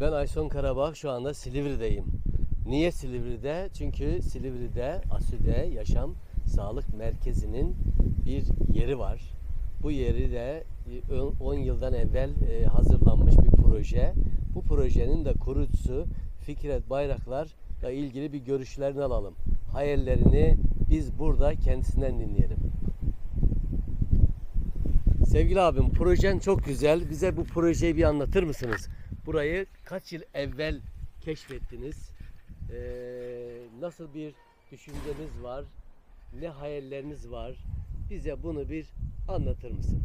Ben Ayson Karabağ şu anda Silivri'deyim. Niye Silivri'de? Çünkü Silivri'de Asüde Yaşam Sağlık Merkezi'nin bir yeri var. Bu yeri de e, 10 yıldan evvel e, hazırlanmış bir proje. Bu projenin de kurucusu Fikret Bayraklar'la ilgili bir görüşlerini alalım. Hayallerini biz burada kendisinden dinleyelim. Sevgili abim projen çok güzel. Bize bu projeyi bir anlatır mısınız? Burayı kaç yıl evvel keşfettiniz? Ee, nasıl bir düşünceniz var? Ne hayalleriniz var? Bize bunu bir anlatır mısın?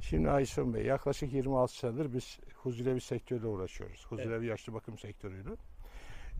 Şimdi Aysun Bey yaklaşık 26 senedir biz huzurevi sektörüyle uğraşıyoruz. Huzurevi yaşlı bakım sektörüyle.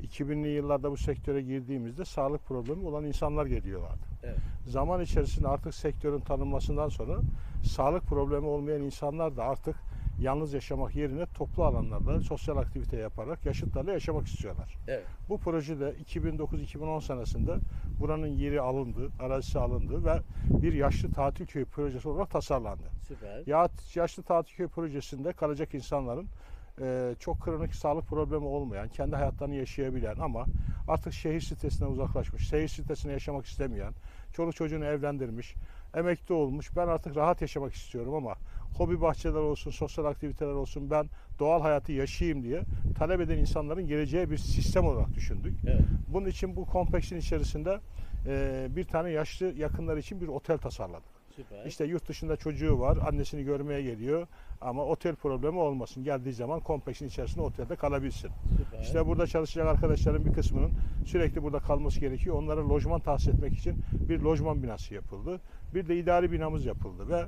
2000'li yıllarda bu sektöre girdiğimizde sağlık problemi olan insanlar geliyorlardı. Evet. Zaman içerisinde artık sektörün tanınmasından sonra sağlık problemi olmayan insanlar da artık yalnız yaşamak yerine toplu alanlarda sosyal aktivite yaparak yaşıtlarla yaşamak istiyorlar. Evet. Bu projede 2009-2010 senesinde buranın yeri alındı, arazisi alındı ve bir yaşlı tatil köyü projesi olarak tasarlandı. Süper. Ya, yaşlı tatil köy projesinde kalacak insanların e, çok kronik sağlık problemi olmayan, kendi hayatlarını yaşayabilen ama artık şehir sitesine uzaklaşmış, şehir sitesine yaşamak istemeyen, çoluk çocuğunu evlendirmiş, emekli olmuş, ben artık rahat yaşamak istiyorum ama hobi bahçeler olsun, sosyal aktiviteler olsun, ben doğal hayatı yaşayayım diye talep eden insanların geleceği bir sistem olarak düşündük. Evet. Bunun için bu kompleksin içerisinde e, bir tane yaşlı yakınlar için bir otel tasarladık. Süper. İşte yurt dışında çocuğu var, annesini görmeye geliyor ama otel problemi olmasın. Geldiği zaman kompleksin içerisinde otelde kalabilsin. Süper. İşte burada çalışacak arkadaşların bir kısmının sürekli burada kalması gerekiyor. Onlara lojman tahsis etmek için bir lojman binası yapıldı. Bir de idari binamız yapıldı ve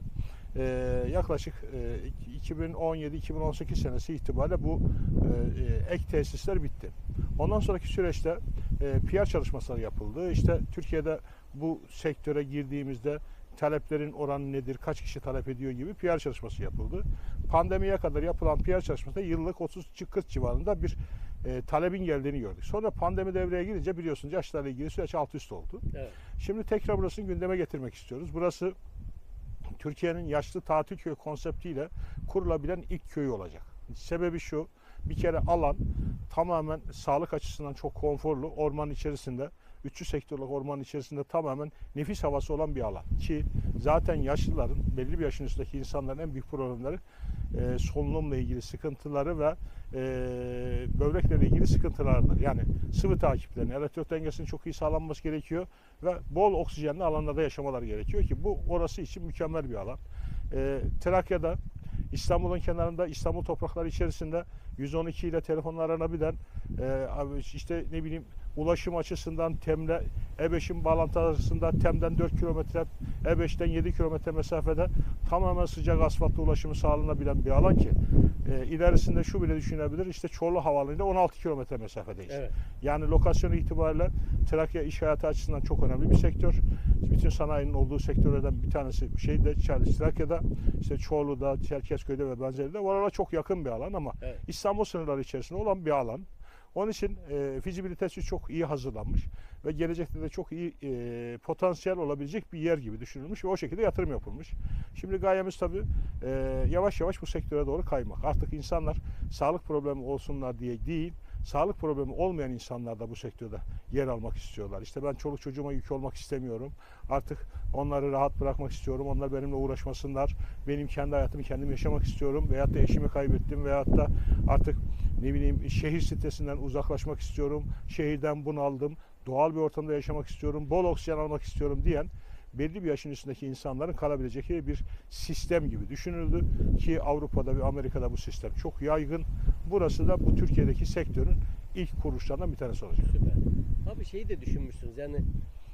e, yaklaşık e, 2017-2018 senesi itibariyle bu e, e, ek tesisler bitti. Ondan sonraki süreçte e, PR çalışmaları yapıldı. İşte Türkiye'de bu sektöre girdiğimizde taleplerin oranı nedir, kaç kişi talep ediyor gibi PR çalışması yapıldı. Pandemiye kadar yapılan PR çalışmasında yıllık 30-40 civarında bir e, talebin geldiğini gördük. Sonra pandemi devreye girince biliyorsunuz yaşlarla ilgili süreç alt üst oldu. Evet. Şimdi tekrar burasını gündeme getirmek istiyoruz. Burası Türkiye'nin yaşlı tatil köyü konseptiyle kurulabilen ilk köyü olacak. Sebebi şu, bir kere alan tamamen sağlık açısından çok konforlu, ormanın içerisinde, 300 hektoluk ormanın içerisinde tamamen nefis havası olan bir alan. Ki zaten yaşlıların, belli bir yaşın üstündeki insanların en büyük problemleri e, solunumla ilgili sıkıntıları ve e, böbreklerle ilgili sıkıntılardır. Yani sıvı takiplerini, elektrot dengesinin çok iyi sağlanması gerekiyor ve bol oksijenli alanlarda yaşamaları gerekiyor ki bu orası için mükemmel bir alan. E, Trakya'da İstanbul'un kenarında İstanbul toprakları içerisinde 112 ile telefonla aranabilen e, işte ne bileyim ulaşım açısından Tem'le E5'in bağlantı arasında Tem'den 4 kilometre E5'ten 7 kilometre mesafede tamamen sıcak asfaltlı ulaşımı sağlanabilen bir alan ki e, ilerisinde şu bile düşünebilir işte Çorlu Havaalanı'yla 16 kilometre mesafedeyiz. Evet. Yani lokasyonu itibariyle Trakya iş hayatı açısından çok önemli bir sektör. Bütün sanayinin olduğu sektörlerden bir tanesi şeyde Trakya'da, işte Çorlu'da, Çerkezköy'de ve benzeri de oralara çok yakın bir alan ama Evet. İstanbul sınırları içerisinde olan bir alan. Onun için e, fizibilitesi çok iyi hazırlanmış ve gelecekte de çok iyi e, potansiyel olabilecek bir yer gibi düşünülmüş ve o şekilde yatırım yapılmış. Şimdi gayemiz tabii e, yavaş yavaş bu sektöre doğru kaymak. Artık insanlar sağlık problemi olsunlar diye değil, sağlık problemi olmayan insanlar da bu sektörde yer almak istiyorlar. İşte ben çoluk çocuğuma yük olmak istemiyorum. Artık onları rahat bırakmak istiyorum. Onlar benimle uğraşmasınlar. Benim kendi hayatımı kendim yaşamak istiyorum. Veyahut da eşimi kaybettim. Veyahut da artık ne bileyim şehir sitesinden uzaklaşmak istiyorum. Şehirden bunaldım. Doğal bir ortamda yaşamak istiyorum. Bol oksijen almak istiyorum diyen belli bir yaşın üstündeki insanların kalabileceği bir sistem gibi düşünüldü ki Avrupa'da ve Amerika'da bu sistem çok yaygın. Burası da bu Türkiye'deki sektörün ilk kuruluşlarından bir tanesi olacak. Süper. Abi şeyi de düşünmüşsünüz yani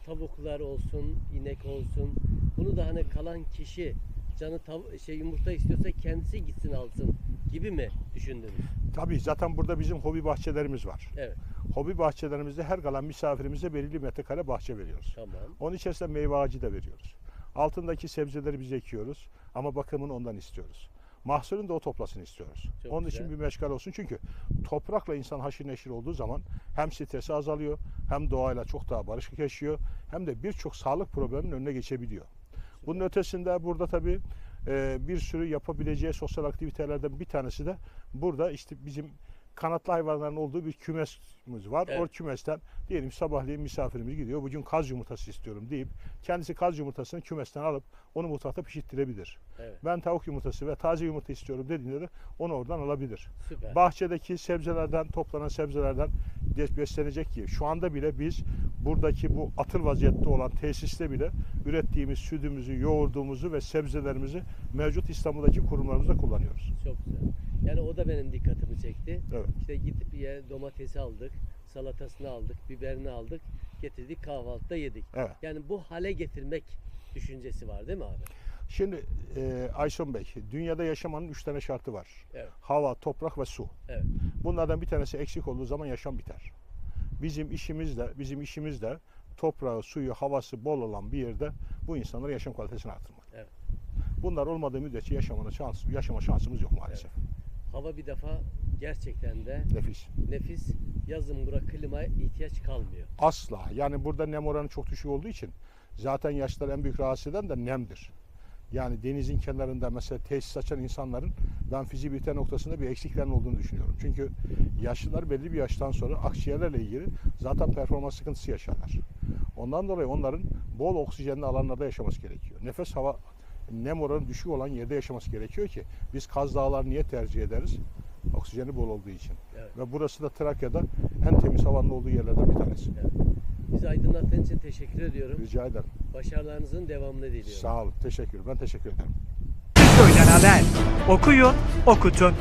tavuklar olsun, inek olsun. Bunu da hani kalan kişi canı tav- şey yumurta istiyorsa kendisi gitsin alsın gibi mi düşündünüz? Tabii zaten burada bizim hobi bahçelerimiz var. Evet. Hobi bahçelerimizde her kalan misafirimize belirli metrekare bahçe veriyoruz. Tamam. Onun içerisinde meyve ağacı da veriyoruz. Altındaki sebzeleri biz ekiyoruz ama bakımını ondan istiyoruz. Mahsulün de o toplasını istiyoruz. Çok Onun güzel. için bir meşgal olsun. Çünkü toprakla insan haşır neşir olduğu zaman hem stresi azalıyor, hem doğayla çok daha barışık yaşıyor, hem de birçok sağlık probleminin önüne geçebiliyor. Bunun ötesinde burada tabii e, bir sürü yapabileceği sosyal aktivitelerden bir tanesi de burada işte bizim kanatlı hayvanların olduğu bir kümesimiz var. Evet. O kümesten diyelim sabahleyin misafirimiz gidiyor. Bugün kaz yumurtası istiyorum deyip kendisi kaz yumurtasını kümesten alıp onu mutfakta pişirttirebilir. Evet. Ben tavuk yumurtası ve taze yumurta istiyorum dediğinde de onu oradan alabilir. Süper. Bahçedeki sebzelerden, toplanan sebzelerden de- beslenecek ki şu anda bile biz buradaki bu atıl vaziyette olan tesiste bile ürettiğimiz sütümüzü, yoğurdumuzu ve sebzelerimizi mevcut İstanbul'daki kurumlarımızda kullanıyoruz. Çok güzel. Yani o da benim dikkatimi çekti. Evet. İşte gidip yere domatesi aldık, salatasını aldık, biberini aldık, getirdik kahvaltıda yedik. Evet. Yani bu hale getirmek düşüncesi var değil mi abi? Şimdi e, Aysun Bey, dünyada yaşamanın üç tane şartı var. Evet. Hava, toprak ve su. Evet. Bunlardan bir tanesi eksik olduğu zaman yaşam biter. Bizim işimiz de, bizim işimiz de toprağı, suyu, havası bol olan bir yerde bu insanların yaşam kalitesini artırmak. Evet. Bunlar olmadığı müddetçe yaşamana şans, yaşama şansımız yok maalesef. Hava bir defa gerçekten de Nefis. nefis. Yazın bura klimaya ihtiyaç kalmıyor. Asla. Yani burada nem oranı çok düşük olduğu için zaten yaşlılar en büyük rahatsız eden de nemdir. Yani denizin kenarında mesela tesis açan insanların ben fizibilite noktasında bir eksiklerin olduğunu düşünüyorum. Çünkü yaşlılar belli bir yaştan sonra akciğerlerle ilgili zaten performans sıkıntısı yaşarlar. Ondan dolayı onların bol oksijenli alanlarda yaşaması gerekiyor. Nefes hava nem oranı düşük olan yerde yaşaması gerekiyor ki biz Kaz Dağlar niye tercih ederiz? Oksijeni bol olduğu için. Evet. Ve burası da Trakya'da en temiz havanın olduğu yerlerden bir tanesi. Bizi aydınlattığın için teşekkür ediyorum. Rica ederim. Başarılarınızın devamını diliyorum. Sağ olun. Teşekkür. Ben teşekkür ederim. Köyden haber. Okuyun, okutun.